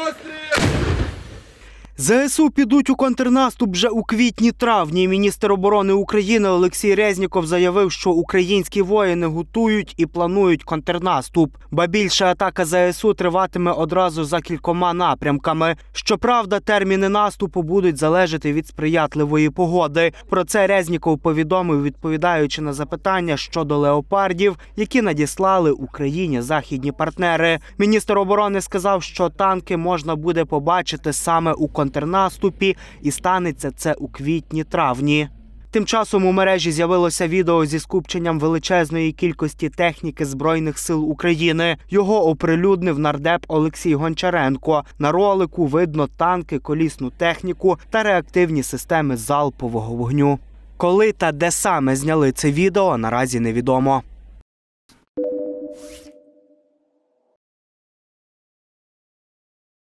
Постріл! ЗСУ підуть у контрнаступ вже у квітні-травні. Міністр оборони України Олексій Резніков заявив, що українські воїни готують і планують контрнаступ. Ба більше атака ЗСУ триватиме одразу за кількома напрямками. Щоправда, терміни наступу будуть залежати від сприятливої погоди. Про це Резніков повідомив, відповідаючи на запитання щодо леопардів, які надіслали Україні західні партнери. Міністр оборони сказав, що танки можна буде побачити саме у контрнаступі, і станеться це у квітні-травні. Тим часом у мережі з'явилося відео зі скупченням величезної кількості техніки збройних сил України. Його оприлюднив нардеп Олексій Гончаренко. На ролику видно танки, колісну техніку та реактивні системи залпового вогню. Коли та де саме зняли це відео, наразі невідомо.